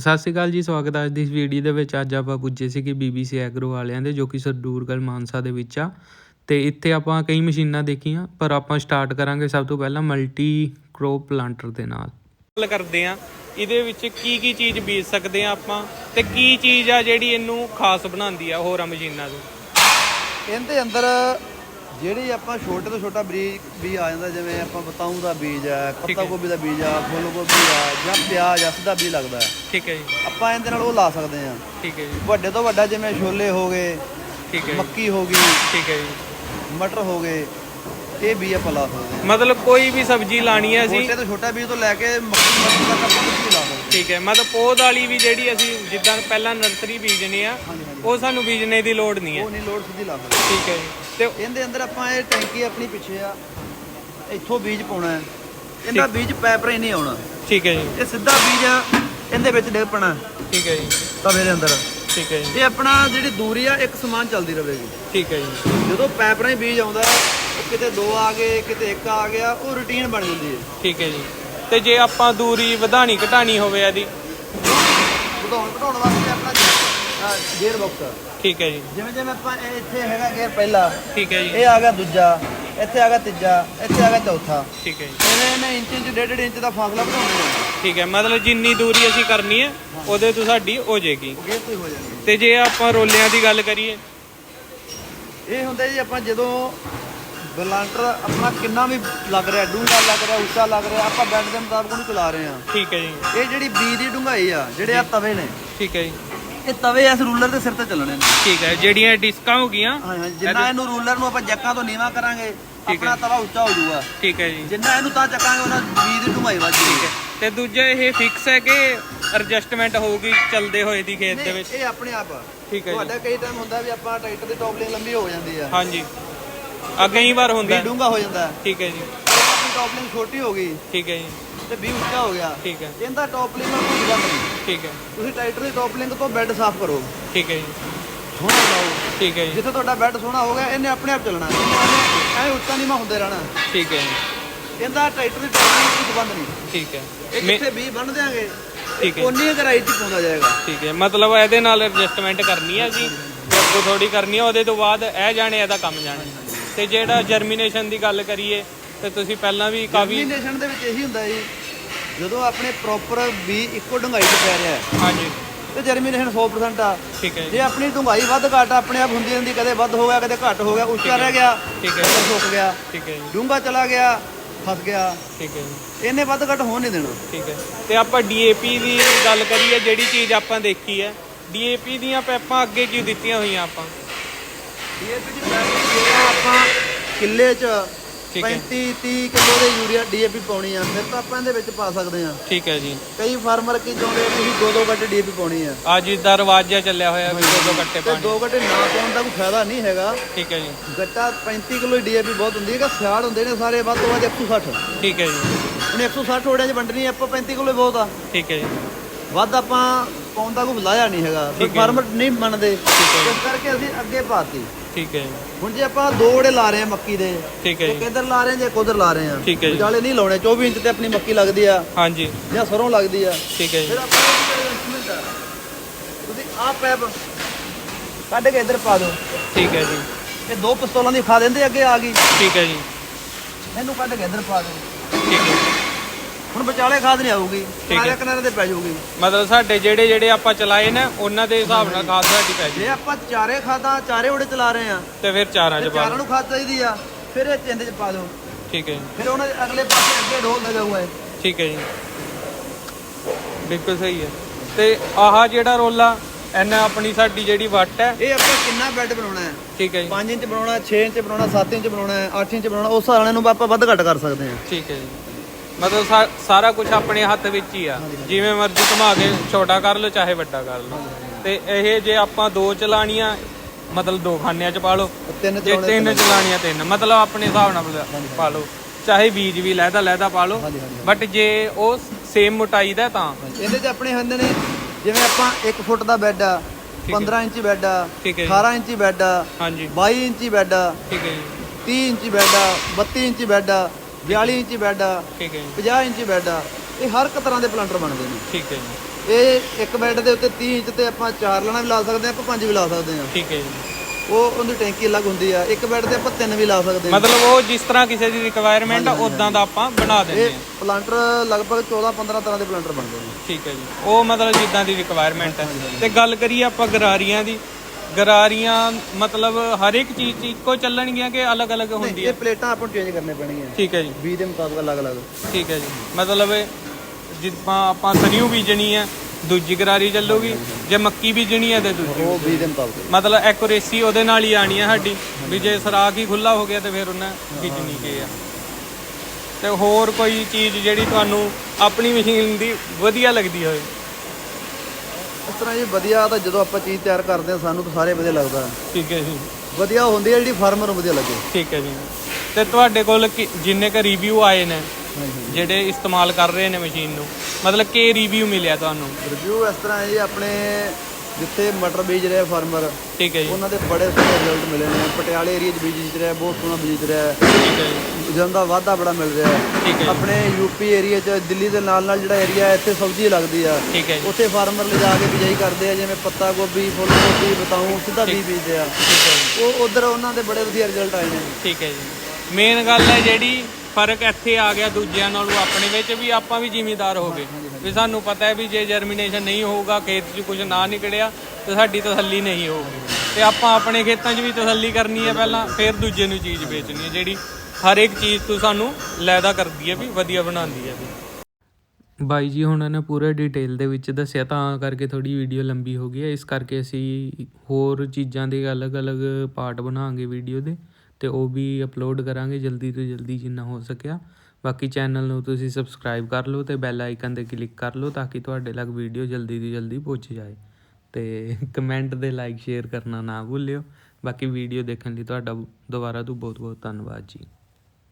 ਸਤਿ ਸ਼੍ਰੀ ਅਕਾਲ ਜੀ ਸਵਾਗਤ ਹੈ ਅੱਜ ਦੀ ਇਸ ਵੀਡੀਓ ਦੇ ਵਿੱਚ। ਅੱਜ ਆਪਾਂ ਪੁੱਜੇ ਸੀ ਕਿ ਬੀਬੀਸੀ ਐਗਰੋ ਵਾਲਿਆਂ ਦੇ ਜੋ ਕਿ ਸਰਦੂਰਗੜ੍ਹ ਮਾਨਸਾ ਦੇ ਵਿੱਚ ਆ। ਤੇ ਇੱਥੇ ਆਪਾਂ ਕਈ ਮਸ਼ੀਨਾਂ ਦੇਖੀਆਂ ਪਰ ਆਪਾਂ ਸਟਾਰਟ ਕਰਾਂਗੇ ਸਭ ਤੋਂ ਪਹਿਲਾਂ ਮਲਟੀ ਕ੍ਰੋਪ ਪਲਾਂਟਰ ਦੇ ਨਾਲ। ਗੱਲ ਕਰਦੇ ਆ ਇਹਦੇ ਵਿੱਚ ਕੀ ਕੀ ਚੀਜ਼ ਬੀਜ ਸਕਦੇ ਆ ਆਪਾਂ ਤੇ ਕੀ ਚੀਜ਼ ਆ ਜਿਹੜੀ ਇਹਨੂੰ ਖਾਸ ਬਣਾਉਂਦੀ ਆ ਹੋਰਾਂ ਮਸ਼ੀਨਾਂ ਤੋਂ? ਇਹਦੇ ਅੰਦਰ ਜਿਹੜੀ ਆਪਾਂ ਛੋਟੇ ਤੋਂ ਛੋਟਾ ਬੀਜ ਵੀ ਆ ਜਾਂਦਾ ਜਿਵੇਂ ਆਪਾਂ ਬਤਾਊ ਦਾ ਬੀਜ ਹੈ ਠੀਕ ਪੱਤਾ। ਗੋਭੀ ਦਾ ਬੀਜ ਆ ਫੁੱਲ ਗੋਭੀ ਆ ਜਾਂ ਪਿਆਜ਼ ਆ ਸਿੱਧਾ ਬੀਜ ਲੱਗਦਾ ਹੈ। ਠੀਕ ਹੈ ਜੀ। ਆਪਾਂ ਇਹਦੇ ਨਾਲ ਉਹ ਲਾ ਸਕਦੇ ਆ ਠੀਕ ਹੈ ਜੀ। ਵੱਡੇ ਤੋਂ ਵੱਡਾ ਜਿਵੇਂ ਛੋਲੇ ਹੋ ਗਏ ਠੀਕ ਹੈ ਮੱਕੀ ਹੋ ਗਈ ਠੀਕ ਹੈ ਜੀ। ਮਟਰ ਹੋ ਗਏ ਇਹ ਬੀਜ ਆਪਾਂ ਲਾ ਸਕਦੇ ਆ ਮਤਲਬ ਕੋਈ ਵੀ ਸਬਜ਼ੀ ਲਾਣੀ ਹੈ ਅਸੀਂ ਛੋਟੇ ਤੋਂ ਛੋਟਾ ਬੀਜ ਤੋਂ ਲੈ ਕੇ ਮੱਕੀ ਮਟਰ ਤੱਕ ਆਪਾਂ ਕੁਝ ਵੀ ਲਾ ਸਕਦੇ ਠੀਕ ਹੈ। ਮਤਲਬ ਪੌਦ ਵਾਲੀ ਵੀ ਜਿਹੜੀ ਅਸੀਂ ਜਿੱਦਾਂ ਪਹਿਲਾਂ ਨਰਸਰੀ ਬੀਜਣੀ ਆ ਉਹ ਸਾਨੂੰ ਬੀਜਣੇ ਦੀ ਲੋੜ ਨਹੀਂ ਹੈ। ਉਹ ਨਹੀਂ ਲੋਡ ਸਿੱਧੀ ਲਾ ਸਕਦੇ। ਠੀਕ ਹੈ ਜੀ। ਤੇ ਇਹਦੇ ਅੰਦਰ ਆਪਾਂ ਇਹ ਟੈਂਕੀ ਆਪਣੀ ਪਿੱਛੇ ਆ। ਇੱਥੋਂ ਬੀਜ ਪਾਉਣਾ ਹੈ। ਇਹਦਾ ਬੀਜ ਪੈਪ ਰੇ ਨਹੀਂ ਆਉਣਾ। ਠੀਕ ਹੈ ਜੀ। ਇਹ ਸਿੱਧਾ ਬੀਜ ਇਹਦੇ ਵਿੱਚ ਡਿੱਗ ਪੈਣਾ ਠੀਕ ਹੈ ਜੀ। ਤਵੇ ਦੇ ਅੰਦਰ। ਠੀਕ ਹੈ ਜੀ। ਇਹ ਆਪਣਾ ਜਿਹੜੀ ਦੂਰੀ ਆ ਇੱਕ ਸਮਾਨ ਚੱਲਦੀ ਰਹੇਗੀ। ਠੀਕ ਹੈ ਜੀ। ਜਦੋਂ ਪੈਪ ਰਾਹੀਂ ਬੀਜ ਆਉਂਦਾ ਕਿਤੇ ਦੋ ਆ ਗਏ ਕਿਤੇ ਇੱਕ ਆ ਗਿਆ ਉਹ ਰੁਟੀਨ ਬਣ ਜਾਂਦੀ ਹੈ। ਠੀਕ ਹੈ ਜੀ। ਤੇ ਜੇ ਆਪਾਂ ਦੂਰੀ ਵਧਾਣੀ ਘਟਾਣੀ ਹੋਵੇ ਇਹਦੀ? ਵਧਾਉਣ ਘਟਾਉਣ ਵਾਸਤੇ ਗੇਅਰ ਬਾਕਸ ਠੀਕ ਹੈ ਜੀ। ਜਿਵੇਂ ਜਿਵੇਂ ਆਪਾਂ ਇਹ ਇੱਥੇ ਹੈਗਾ ਗੇਅਰ ਪਹਿਲਾ ਠੀਕ ਹੈ ਜੀ। ਇਹ ਆ ਗਿਆ ਦੂਜਾ ਇੱਥੇ ਆ ਗਿਆ ਤੀਜਾ ਇੱਥੇ ਆ ਗਿਆ ਚੌਥਾ। ਠੀਕ ਹੈ ਜੀ। ਇਹਨੇ ਇਹਨੇ ਇੰਚ ਇੰਚ ਡੇਢ ਡੇਢ ਇੰਚ ਦਾ ਫਾਸਲਾ ਵਧਾਉਣਾ ਹੈ। ਠੀਕ ਹੈ ਮਤਲਬ ਜਿੰਨੀ ਦੂਰੀ ਅਸੀਂ ਕਰਨੀ ਹੈ ਉਹਦੇ ਤੋਂ ਸਾਡੀ ਹੋ ਜਾਏਗੀ। ਉਹ ਗੇਅਰ ਤੋਂ ਹੀ ਹੋ ਜਾਣੀ ਤੇ ਜੇ ਆਪਾਂ ਰੋਲਿਆਂ ਦੀ ਗੱਲ ਕਰੀਏ। ਇਹ ਹੁੰਦਾ ਜੀ ਆਪਾਂ ਜਦੋਂ ਬਲਾਂਟਰ ਆਪਣਾ ਕਿੰਨਾ ਵੀ ਲੱਗ ਰਿਹਾ ਡੂੰਘਾ ਲੱਗ ਰਿਹਾ ਉੱਚਾ ਲੱਗ ਰਿਹਾ ਆਪਾਂ ਬੈੱਡ ਦੇ ਮੁਤਾਬਕ ਉਹਨੂੰ ਚਲਾ ਰਹੇ ਹਾਂ। ਠੀਕ ਹੈ ਜੀ। ਇਹ ਜਿਹੜੀ ਬੀ ਦੀ ਡੂੰਘਾਈ ਆ ਜਿਹੜੇ ਆ ਤਵੇ ਨੇ ਠੀਕ ਹੈ ਜੀ। ਇਹ ਤਵੇ ਇਸ ਰੂਲਰ ਦੇ ਸਿਰ ਤੇ ਚੱਲਣੇ ਨੇ। ਠੀਕ ਹੈ ਜਿਹੜੀਆਂ ਡਿਸਕਾਂ ਹੋ ਗਈਆਂ ਹਾਂ ਹਾਂ ਜਿੰਨਾ ਇਹਨੂੰ ਰੂਲਰ ਨੂੰ ਆਪਾਂ ਜੱਕਾਂ ਤੋਂ ਨੀਵਾ ਕਰਾਂਗੇ ਠੀਕ ਆਪਣਾ ਤਵਾ ਉੱਚਾ ਹੋ ਜਾਊਗਾ। ਠੀਕ ਹੈ ਜੀ। ਜਿੰਨਾ ਇਹਨੂੰ ਤਾਂ ਚੱਕਾਂਗੇ ਉਹਨਾਂ ਬੀ ਦੀ ਡੂੰਘਾਈ ਵੱਧ ਜਾਊਗੀ। ਤੇ ਦੂਜਾ ਇਹ ਫਿਕਸ ਹੈ ਕਿ ਐਡਜਸਟਮੈਂਟ ਹੋਊਗੀ ਚੱਲਦੇ ਹੋਏ ਦੀ ਖੇਤ ਦੇ ਵਿੱਚ? ਇਹ ਆਪਣੇ ਆਪ ਠੀਕ ਹੈ ਤੁਹਾਡਾ ਕਈ ਟਾਈਮ ਹੁੰਦਾ ਵੀ ਆਪਾਂ ਟਰੈਕਟਰ ਦੀ ਟੌਪਲਿੰਗ ਲੰਬੀ ਹੋ ਜਾਂਦੀ ਆ। ਹਾਂਜੀ। ਆ ਕਈ ਵਾਰ ਹੁੰਦਾ। ਵੀ ਹੈ। ਹੋ ਜਾਂਦਾ। ਹੈ। ਠੀਕ ਹੈ ਜੀ। ਆਪਣੀ ਟੌਪਲਿੰਗ ਛੋਟੀ ਹੋ ਗਈ। ਠੀਕ ਹੈ ਜੀ। ਤੇ ਵੀ ਉੱਚਾ ਹੋ ਗਿਆ। ਠੀਕ ਹੈ। ਇਹਦਾ ਟੌਪਲਿੰਗ ਨਾਲ ਕੋਈ ਗੱਲ ਨਹੀਂ। ਠੀਕ ਹੈ। ਤੁਸੀਂ ਟਰੈਕਟਰ ਦੀ ਟੌਪਲਿੰਗ ਤੋਂ ਬੈੱਡ ਸਾਫ਼ ਕਰੋ। ਠੀਕ ਹੈ ਜੀ। ਸੋਹਣਾ ਲਾਓ ਠੀਕ ਹੈ ਜੀ। ਜਿੱਥੇ ਤੁਹਾਡਾ ਬੈੱਡ ਸੋਹਣਾ ਹੋ ਗਿਆ ਇਹਨੇ ਆਪਣੇ ਆਪ ਚੱਲਣਾ। ਐ ਉੱਚਾ ਨੀਵਾਂ ਹੁੰਦੇ ਰਹਿਣਾ। ਠੀਕ ਹੈ ਜੀ। ਇਹਦਾ ਟਰੈਕਟਰ ਦੀ ਟੌਪਲਿੰਗ ਕੋਈ ਸੰਬੰਧ ਨਹੀਂ। ਠੀਕ ਹੈ। ਇਹ ਮੇ- ਜਿੱਥੇ 20 ਬੰਨ ਦਿਆਂਗੇ? ਠੀਕ ਹੈ। ਉਨੀ ਗਰਾਈ ਚ ਪਾਉਂਦਾ ਜਾਏਗਾ। ਠੀਕ ਹੈ। ਮਤਲਬ ਇਹਦੇ ਨਾਲ ਐਡਜਸਟਮੈਂਟ ਕਰਨੀ ਹੈ ਜੀ। ਅੱਗੋਂ ਥੋੜੀ ਕਰਨੀ ਹੈ ਉਹਦੇ ਤੋਂ ਬਾਅਦ ਇਹ ਜਾਣੇ ਇਹਦਾ ਕੰਮ ਜਾਣੇ। ਤੇ ਜਿਹੜਾ ਜਰਮੀਨੇਸ਼ਨ ਦੀ ਗੱਲ ਕਰੀਏ ਤੇ ਤੁਸੀਂ ਪਹਿਲਾਂ ਵੀ ਕਾਫੀ ਜਰਮੀਨੇਸ਼ਨ ਦੇ ਵਿੱਚ ਇਹੀ ਹੁੰਦਾ ਜੀ ਜਦੋਂ ਆਪਣੇ ਪ੍ਰੋਪਰ ਵੀ ਇੱਕੋ ਡੂੰਘਾਈ ਤੇ ਪੈ ਰਿਹਾ ਹੈ। ਹਾਂਜੀ। ਤੇ ਜਰਮੀਨੇਸ਼ਨ 100% ਆ। ਠੀਕ ਹੈ ਜੀ। ਜੇ ਆਪਣੀ ਡੂੰਘਾਈ ਵੱਧ ਘੱਟ ਆਪਣੇ ਆਪ ਹੁੰਦੀ ਰਹਿੰਦੀ ਕਦੇ ਵੱਧ ਹੋ ਗਿਆ ਕਦੇ ਘੱਟ ਹੋ ਗਿਆ ਉੱਚਾ ਰਹਿ ਗਿਆ ਠੀਕ ਹੈ ਸੁੱਕ ਗਿਆ ਠੀਕ ਹੈ ਜੀ। ਡੂੰਘਾ ਚਲਾ ਗਿਆ ਫਸ ਗਿਆ। ਠੀਕ ਹੈ ਜੀ। ਇਹਨੇ ਵੱਧ ਘੱਟ ਹੋਣ ਨਹੀਂ ਦੇਣਾ। ਠੀਕ ਹੈ। ਤੇ ਆਪਾਂ ਡੀਏਪੀ ਦੀ ਗੱਲ ਕਰੀਏ ਜਿਹੜੀ ਚੀਜ਼ ਆਪਾਂ ਦੇਖੀ ਹੈ ਡੀਏਪੀ ਦੀਆਂ ਪੈਪਾਂ ਅੱਗੇ ਕਿਉਂ ਦਿੱਤੀਆਂ ਹੋਈਆਂ ਆਪਾਂ? ਡੀਏਪੀ ਦੀ ਪੈਕਿੰਗ ਜਿਹੜਾ ਆਪਾਂ ਕਿੱਲੇ 'ਚ ਠੀਕ ਹੈ। 35 30 ਕਿਲੋ ਦੇ ਯੂਰੀਆ ਡੀਏਪੀ ਪਾਉਣੀ ਆ ਫਿਰ ਤਾਂ ਆਪਾਂ ਇਹਦੇ ਵਿੱਚ ਪਾ ਸਕਦੇ ਆ। ਠੀਕ ਹੈ ਜੀ। ਕਈ ਫਾਰਮਰ ਕੀ ਚਾਹੁੰਦੇ ਆ ਅਸੀਂ ਦੋ ਦੋ ਗੱਟੇ ਡੀਏਪੀ ਪਾਉਣੀ ਆ। ਅੱਜ ਜਿੱਦਾਂ ਰਿਵਾਜ ਜਿਹਾ ਚੱਲਿਆ ਹੋਇਆ ਵੀ ਦੋ ਦੋ ਕੱਟੇ ਤੇ ਪਾਣੀ ਦੋ ਗੱਟੇ ਨਾ ਪਾਉਣ ਦਾ ਕੋਈ ਫਾਇਦਾ ਨਹੀਂ ਹੈਗਾ। ਠੀਕ ਹੈ ਜੀ। ਗੱਟਾ 35 ਕਿਲੋ ਡੀਏਪੀ ਬਹੁਤ ਹੁੰਦੀ ਹੈ ਕਿ ਸਿਆੜ ਹੁੰਦੇ ਨੇ ਸਾਰੇ ਵੱਧ ਤੋਂ ਵੱਧ 160 ਠੀਕ ਹੈ ਜੀ। ਹੁਣ 160 ਓੜਿਆਂ 'ਚ ਵੰਡਣੀ ਆਪਾਂ 35 ਕਿਲੋ ਬਹੁਤ ਆ। ਠੀਕ ਹੈ ਜੀ। ਵੱਧ ਆਪਾਂ ਪਾਉਣ ਦਾ ਕੋਈ ਲਾਇਆ ਨਹੀਂ ਹੈਗਾ। ਹੈ। ਫਾਰਮਰ ਨਹੀਂ ਮੰਨਦੇ। ਇਸ ਕਰਕੇ ਅਸੀਂ ਅੱਗੇ ਪਾਤੀ। ਠੀਕ ਹੈ ਹੁਣ ਜੇ ਆਪਾਂ ਦੋ ਓੜੇ ਲਾ ਰਹੇ ਆ ਮੱਕੀ ਦੇ ਠੀਕ ਹੈ ਜੀ। ਇੱਧਰ ਲਾ ਰਹੇ ਆ ਜੇ ਇੱਕ ਉੱਧਰ ਲਾ ਰਹੇ ਆ ਠੀਕ ਹੈ ਜੀ। ਵਿਚਾਲੇ ਨਹੀਂ ਲਾਉਣੇ 24 ਇੰਚ ਤੇ ਆਪਣੀ ਮੱਕੀ ਲੱਗਦੀ ਆ। ਹਾਂਜੀ। ਜਾਂ ਸਰੋਂ ਲੱਗਦੀ ਆ। ਠੀਕ ਹੈ ਫਿਰ ਆਪਾਂ instrument ਆ, ਤੁਸੀਂ ਆਹ ਪੈਪ ਕੱਢ ਕੇ ਇੱਧਰ ਪਾ ਦਿਓ। ਠੀਕ ਹੈ ਜੀ। ਇਹ ਦੋ ਪਿਸਤੌਲਾਂ ਦੀ ਖਾ ਦਿੰਦੇ ਅੱਗੇ ਆ ਗਈ। ਠੀਕ ਹੈ ਜੀ। ਇਹਨੂੰ ਕੱਢ ਕੇ ਇੱਧਰ ਪਾ ਦਿਓ। ਠੀਕ ਹੈ ਹੁਣ ਵਿਚਾਲੇ ਖਾਦ ਨਹੀਂ ਆਊਗੀ। ਕਿਨਾਰੇ ਕਿਨਾਰੇ ਤੇ ਪੈ ਜਾਊਗੀ। ਮਤਲਬ ਸਾਡੇ ਜਿਹੜੇ ਜਿਹੜੇ ਆਪਾਂ ਚਲਾਏ ਨੇ ਉਹਨਾਂ ਦੇ ਹਿਸਾਬ ਨਾਲ ਖਾਦ ਸਾਡੀ ਪੈ ਜੀ ਆਪਾਂ ਚਾਰੇ ਖਾਦਾਂ ਚਾਰੇ ਓੜੇ ਚਲਾ ਰਹੇ ਆ ਤੇ ਫਿਰ ਚਾਰਾਂ ਚ ਪਾ ਚਾਰਾਂ ਲਓ ਨੂੰ ਖਾਦ ਚਾਹੀਦੀ ਆ ਫਿਰ ਇਹ ਚਿੰਦ ਚ ਪਾ ਦਿਓ ਠੀਕ ਹੈ ਜੀ। ਫਿਰ ਉਹਨਾਂ ਦੇ ਅਗਲੇ ਪਾਸੇ ਅੱਗੇ ਢੋਲ ਲਗਾ ਹੋਇਆ ਹੈ। ਠੀਕ ਹੈ ਜੀ। ਬਿਲਕੁਲ ਸਹੀ ਹੈ। ਤੇ ਆਹ ਜਿਹੜਾ ਰੋਲਾ ਇਹਨਾਂ ਆਪਣੀ ਸਾਡੀ ਜਿਹੜੀ ਵੱਟ ਹੈ। ਇਹ ਆਪਾਂ ਕਿੰਨਾ ਬੈੱਡ ਬਣਾਉਣਾ ਹੈ? ਠੀਕ ਹੈ ਜੀ। 5 ਇੰਚ ਬਣਾਉਣਾ 6 ਇੰਚ ਬਣਾਉਣਾ 7 ਇੰਚ ਬਣਾਉਣਾ 8 ਇੰਚ ਬਣਾਉਣਾ ਉਸ ਹਿਸਾਬ ਨਾਲ ਨੂੰ ਆਪਾਂ ਵੱਧ ਘੱਟ ਕਰ ਸਕਦੇ ਹਾਂ। ਠੀਕ ਹੈ ਜੀ। ਮਤਲਬ ਸਾ- ਸਾਰਾ ਕੁਝ ਆਪਣੇ ਹੱਥ ਵਿੱਚ ਹੀ ਆ। ਜਿਵੇਂ ਮਰਜ਼ੀ ਘੁਮਾ ਕੇ ਛੋਟਾ ਕਰ ਲਓ ਚਾਹੇ ਵੱਡਾ ਕਰ ਲਓ। ਤੇ ਇਹ ਜੇ ਆਪਾਂ ਦੋ ਚਲਾਣੀਆਂ ਮਤਲਬ ਦੋ ਖਾਨਿਆਂ ਚ ਪਾ ਲਓ। ਤਿੰਨ ਜੇ ਚਲਾਉਣੇ ਤਿੰਨ ਚਲਾਣੀਆਂ ਤਿੰਨ ਮਤਲਬ ਆਪਣੇ ਹਿਸਾਬ ਨਾਲ ਪਾ ਲਓ। ਚਾਹੇ ਬੀਜ ਵੀ ਲਹਿਦਾ ਲਹਿਦਾ ਪਾ ਲਓ। ਹਾਂਜੀ, ਹਾਂਜੀ। ਬਟ ਜੇ ਉਹ ਸੇਮ ਮੋਟਾਈ ਦਾ ਤਾਂ। ਇਹਦੇ 'ਚ ਆਪਣੇ ਹੁੰਦੇ ਨੇ ਜਿਵੇਂ ਆਪਾਂ 1 ਫੁੱਟ ਦਾ ਬੈੱਡ ਆ ਠੀਕ ਹੈ। 15 ਇੰਚੀ ਬੈੱਡ ਆ ਠੀਕ ਹੈ ਜੀ। 18 ਇੰਚੀ ਬੈੱਡ ਆ ਹਾਂਜੀ। 22 ਇੰਚੀ ਬੈੱਡ ਆ ਠੀਕ ਹੈ ਜੀ। 30 ਇੰਚੀ ਬੈੱਡ ਆ 32 ਇੰਚੀ ਬੈੱਡ ਆ 42 ਇੰਚੀ ਬੈੱਡ ਆ ਠੀਕ ਹੈ ਜੀ। 50 ਇੰਚੀ ਬੈੱਡ ਆ ਇਹ ਹਰ ਇੱਕ ਤਰ੍ਹਾਂ ਦੇ ਪਲਾਂਟਰ ਬਣਦੇ ਨੇ। ਠੀਕ ਹੈ ਜੀ। ਇਹ ਇੱਕ ਬੈੱਡ ਦੇ ਉੱਤੇ 30 ਇੰਚ ਤੇ ਆਪਾਂ ਚਾਰ ਲੈਣਾ ਵੀ ਲਾ ਸਕਦੇ ਆ ਆਪਾਂ ਪੰਜ ਵੀ ਲਾ ਸਕਦੇ ਆ ਠੀਕ ਹੈ ਜੀ। ਉਹ ਉਹਦੀ ਟੈਂਕੀ ਅਲੱਗ ਹੁੰਦੀ ਆ ਇੱਕ ਬੈੱਡ ਤੇ ਆਪਾਂ ਤਿੰਨ ਵੀ ਲਾ ਸਕਦੇ ਆ ਮਤਲਬ ਉਹ ਜਿਸ ਤਰ੍ਹਾਂ ਕਿਸੇ ਦੀ ਰਿਕੁਆਇਰਮੈਂਟ ਆ ਉਦਾਂ ਦਾ ਆਪਾਂ ਬਣਾ ਦਿੰਦੇ ਇਹ ਹਾਂ। ਪਲਾਂਟਰ ਲਗਭਗ 14 15 ਤਰ੍ਹਾਂ ਦੇ ਪਲਾਂਟਰ ਬਣਦੇ ਨੇ। ਠੀਕ ਹੈ ਜੀ। ਉਹ ਮਤਲਬ ਜਿੱਦਾਂ ਦੀ ਰਿਕੁਆਇਰਮੈਂਟ ਹੈ। ਤੇ ਗੱਲ ਕਰੀਏ ਆਪਾਂ ਗਰਾਰੀਆਂ ਦੀ ਗਰਾਰੀਆਂ ਮਤਲਬ ਹਰ ਇੱਕ ਚੀਜ਼ 'ਚ ਇੱਕੋ ਚੱਲਣਗੀਆਂ ਕਿ ਅਲੱਗ-ਅਲੱਗ ਹੁੰਦੀ ਇਹ ਹੈ ਪਲੇਟਾਂ ਆਪਾਂ ਨੂੰ ਚੇਂਜ ਕਰਨੇ ਪੈਣਗੀਆਂ। ਠੀਕ ਹੈ ਜੀ। 20 ਦੇ ਮੁਤਾਬਕ ਅਲੱਗ-ਅਲੱਗ ਠੀਕ ਹੈ ਜੀ। ਮਤਲਬ ਜਿੱਦਾਂ ਆਪਾਂ ਸਰਿਊ ਬੀਜਣੀ ਹੈ ਦੂਜੀ ਗਰਾਰੀ ਚੱਲੂਗੀ। ਜੇ ਮੱਕੀ ਬੀਜਣੀ ਹੈ ਤੇ ਦੂਜੀ। ਉਹ 20 ਦੇ ਮੁਤਾਬਕ। ਮਤਲਬ ਐਕੂਰੇਸੀ ਉਹਦੇ ਨਾਲ ਹੀ ਆਣੀ ਹੈ ਸਾਡੀ। ਵੀ ਜੇ ਸਰਾਖ ਹੀ ਖੁੱਲਾ ਹੋ ਗਿਆ ਤੇ ਫਿਰ ਉਹਨੇ ਬੀਜਣੀ ਕੀ ਆ। ਤੇ ਹੋਰ ਕੋਈ ਚੀਜ਼ ਜਿਹੜੀ ਤੁਹਾਨੂੰ ਆਪਣੀ ਮਸ਼ੀਨ ਦੀ ਵਧੀਆ ਲੱਗਦੀ ਹੋਵੇ? ਤਰ੍ਹਾਂ ਜੀ ਵਧੀਆ ਤਾਂ ਜਦੋਂ ਆਪਾਂ ਚੀਜ਼ ਤਿਆਰ ਕਰਦੇ ਆ ਸਾਨੂੰ ਤਾਂ ਸਾਰੇ ਵਧੀਆ ਲੱਗਦਾ। ਠੀਕ ਹੈ ਜੀ। ਵਧੀਆ ਹੁੰਦੀ ਹੈ ਜਿਹੜੀ ਫਾਰਮਰ ਨੂੰ ਵਧੀਆ ਲੱਗੇ। ਠੀਕ ਹੈ ਜੀ। ਤੇ ਤੁਹਾਡੇ ਕੋਲ ਕਿ- ਜਿੰਨੇ ਕ ਰਿਵਿਊ ਆਏ ਨੇ ਜਿਹੜੇ ਇਸਤੇਮਾਲ ਕਰ ਰਹੇ ਨੇ ਮਸ਼ੀਨ ਨੂੰ ਮਤਲਬ ਕਿ ਰਿਵਿਊ ਮਿਲਿਆ ਤੁਹਾਨੂੰ? ਰਿਵਿਊ ਇਸ ਤਰ੍ਹਾਂ ਹੈ ਜੀ ਆਪਣੇ ਜਿੱਥੇ ਮਟਰ ਬੀਜ ਰਿਹਾ ਫਾਰਮਰ ਠੀਕ ਹੈ ਜੀ। ਉਹਨਾਂ ਦੇ ਬੜੇ ਸੋਹਣੇ ਰਿਜ਼ਲਟ ਮਿਲੇ ਨੇ। ਪਟਿਆਲੇ ਏਰੀਆ 'ਚ ਬੀਜ ਰਿਹਾ ਬਹੁਤ ਸੋਹਣਾ ਬੀਜ ਰਿਹਾ। ਠੀਕ ਹੈ ਜੀ। ਜਨ ਦਾ ਵਾਧਾ ਬੜਾ ਮਿਲ ਰਿਹਾ। ਹੈ ਠੀਕ ਹੈ ਜੀ, ਆਪਣੇ ਯੂਪੀ ਏਰੀਆ 'ਚ ਦਿੱਲੀ ਦੇ ਨਾਲ ਨਾਲ ਜਿਹੜਾ ਏਰੀਆ ਹੈ ਇੱਥੇ ਸਬਜ਼ੀ ਲੱਗਦੀ ਆ। ਠੀਕ ਹੈ ਜੀ। ਉੱਥੇ ਫਾਰਮਰ ਲਿਜਾ ਕੇ ਬਿਜਾਈ ਕਰਦੇ ਆ ਜਿਵੇਂ ਪੱਤਾ ਗੋਭੀ ਫੁੱਲ ਗੋਭੀ ਬਤਾਉ ਸਿੱਧਾ ਬੀਜ ਬੀਜਦੇ ਆ। ਠੀਕ ਹੈ ਜੀ। ਉਹ ਉਧਰ ਉਹਨਾਂ ਦੇ ਬੜੇ ਵਧੀਆ ਰਿਜ਼ਲਟ ਆਏ ਨੇ। ਠੀਕ ਹੈ ਜੀ। ਮੇਨ ਗੱਲ ਹੈ ਜਿਹੜੀ ਫ਼ਰਕ ਇੱਥੇ ਆ ਗਿਆ ਦੂਜਿਆਂ ਨਾਲੋਂ ਆਪਣੇ ਵਿੱਚ ਵੀ ਆਪਾਂ ਵੀ ਜ਼ਿਮੀਦਾਰ ਹੋ ਗਏ। ਵੀ ਸਾਨੂੰ ਪਤਾ ਹੈ ਵੀ ਜੇ ਜਰਮੀਨੇਸ਼ਨ ਨਹੀਂ ਹੋਊਗਾ, ਖੇਤ 'ਚ ਕੁਝ ਨਾ ਨਿਕਲਿਆ, ਤੇ ਸਾਡੀ ਤਸੱਲੀ ਨਹੀਂ ਹੋਊਗੀ। ਤੇ ਆਪਾਂ ਆਪਣੇ ਖੇਤਾਂ 'ਚ ਵੀ ਤਸੱਲੀ ਕਰਨੀ ਹੈ ਪਹਿਲਾਂ, ਫਿਰ ਦੂਜੇ ਨੂੰ ਚੀਜ਼ ਵੇਚਣੀ ਹੈ, ਜਿਹੜੀ ਹਰ ਇੱਕ ਚੀਜ਼ ਤੋਂ ਸਾਨੂੰ ਲੈਦਾ ਕਰਦੀ ਹੈ ਵੀ, ਵਧੀਆ ਬਣਾਉਂਦੀ ਹੈ ਵੀ। ਬਾਈ ਜੀ, ਹੁਣ ਨੇ ਪੂਰੇ ਡਿਟੇਲ ਦੇ ਵਿੱਚ ਦੱਸਿਆ, ਤਾਂ ਕਰਕੇ ਥੋੜੀ ਵੀਡੀਓ ਲੰਬੀ ਹੋ ਗਈ ਹੈ। ਇਸ ਕਰਕੇ ਅਸੀਂ ਹੋਰ ਚੀਜ਼ਾਂ ਦੇ ਅਲੱਗ-ਅਲੱਗ ਪਾਰਟ ਬਣਾਵਾਂਗੇ ਵੀਡੀਓ ਦੇ, ਤੇ ਉਹ ਵੀ ਅਪਲੋਡ ਕਰਾਂਗੇ ਜਲਦੀ ਤੋਂ ਜਲਦੀ ਜਿੰਨਾ ਹੋ ਸਕਿਆ। ਬਾਕੀ ਚੈਨਲ ਨੂੰ ਤੁਸੀਂ ਸਬਸਕ੍ਰਾਈਬ ਕਰ ਲਓ ਤੇ ਬੈਲ ਆਈਕਨ ਤੇ ਕਲਿੱਕ ਕਰ ਲਓ ਤਾਂ ਕਿ ਤੁਹਾਡੇ ਤੱਕ ਵੀਡੀਓ ਜਲਦੀ ਤੋਂ ਜਲਦੀ ਪਹੁੰਚ ਜਾਏ। ਤੇ ਕਮੈਂਟ ਦੇ ਲਾਈਕ ਸ਼ੇਅਰ ਕਰਨਾ ਨਾ ਭੁੱਲਿਓ। ਬਾਕੀ ਵੀਡੀਓ ਦੇਖਣ ਲਈ ਤੁਹਾਡਾ ਦੁਬਾਰਾ ਤੋਂ ਬਹੁਤ ਬਹੁਤ ਧੰਨਵਾਦ ਜੀ।